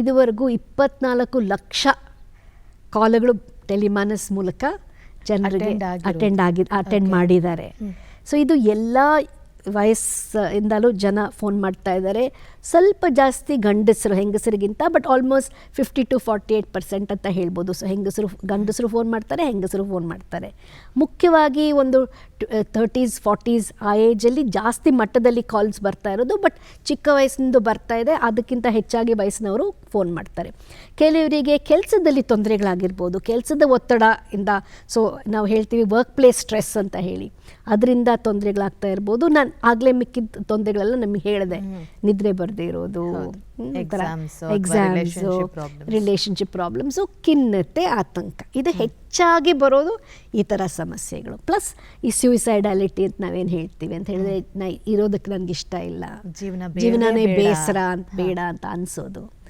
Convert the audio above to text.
ಇದುವರೆಗೂ ಇಪ್ಪತ್ನಾಲ್ಕು ಲಕ್ಷ ಕಾಲ್ಗಳು ಟೆಲಿಮಾನಸ್ ಮೂಲಕ ಜನರಿಗೆ ಅಟೆಂಡ್ ಆಗಿ ಅಟೆಂಡ್ ಮಾಡಿದ್ದಾರೆ. ಸೊ ಇದು ಎಲ್ಲ ವಯಸ್ಸಿಂದಲೂ ಜನ ಫೋನ್ ಮಾಡ್ತಾ ಇದ್ದಾರೆ. ಸ್ವಲ್ಪ ಜಾಸ್ತಿ ಗಂಡಸರು, ಹೆಂಗಸರಿಗಿಂತ but almost fifty to forty eight percent ಅಂತ ಹೇಳ್ಬೋದು. ಸೊ ಹೆಂಗಸರು, ಗಂಡಸರು ಫೋನ್ ಮಾಡ್ತಾರೆ, ಹೆಂಗಸರು ಫೋನ್ ಮಾಡ್ತಾರೆ. ಮುಖ್ಯವಾಗಿ ಒಂದು ಥರ್ಟೀಸ್ ಫಾರ್ಟೀಸ್ ಆ ಏಜಲ್ಲಿ ಜಾಸ್ತಿ ಮಟ್ಟದಲ್ಲಿ ಕಾಲ್ಸ್ ಬರ್ತಾ ಇರೋದು ಬಟ್ ಚಿಕ್ಕ ವಯಸ್ಸಿನಿಂದ ಬರ್ತಾ ಇದೆ. ಅದಕ್ಕಿಂತ ಹೆಚ್ಚಾಗಿ ವಯಸ್ಸಿನವರು ಫೋನ್ ಮಾಡ್ತಾರೆ. ಕೆಲವರಿಗೆ ಕೆಲಸದಲ್ಲಿ ತೊಂದರೆಗಳಾಗಿರ್ಬೋದು. ಕೆಲಸದ ಒತ್ತಡ ಇಂದ ಸೊ ನಾವು ಹೇಳ್ತೀವಿ ವರ್ಕ್ ಪ್ಲೇಸ್ ಸ್ಟ್ರೆಸ್ ಅಂತ ಹೇಳಿ. ಅದರಿಂದ ತೊಂದರೆಗಳಾಗ್ತಾ ಇರ್ಬೋದು. ನಾನು ಆಗಲೇ ಮಿಕ್ಕಿದ ತೊಂದರೆಗಳೆಲ್ಲ ನಮಗೆ ಹೇಳಿದೆ ನಿದ್ರೆ ಬರದೇ ಇರೋದು. ಎಕ್ಸಾಮ್ಸ್ ರಿಲೇಶನ್ಶಿಪ್ ಪ್ರಾಬ್ಲಮ್ಸು ಖಿನ್ನತೆ ಆತಂಕ. ಇದು ಹೆಚ್ಚಾಗಿ ಬರೋದು ಈ ಥರ ಸಮಸ್ಯೆಗಳು. ಪ್ಲಸ್ ಈ ಸ್ಯೂಸೈಡಾಲಿಟಿ ಅಂತ ನಾವೇನು ಹೇಳ್ತೀವಿ ಅಂತ ಹೇಳಿದ್ರೆ ನಾ ಇರೋದಕ್ಕೆ ನನಗೆ ಇಷ್ಟ ಇಲ್ಲ. ಜೀವನ ಜೀವನನೇ. ಬೇಸರ ಅಂತ ಬೇಡ ಅಂತ ಅನ್ಸೋದು.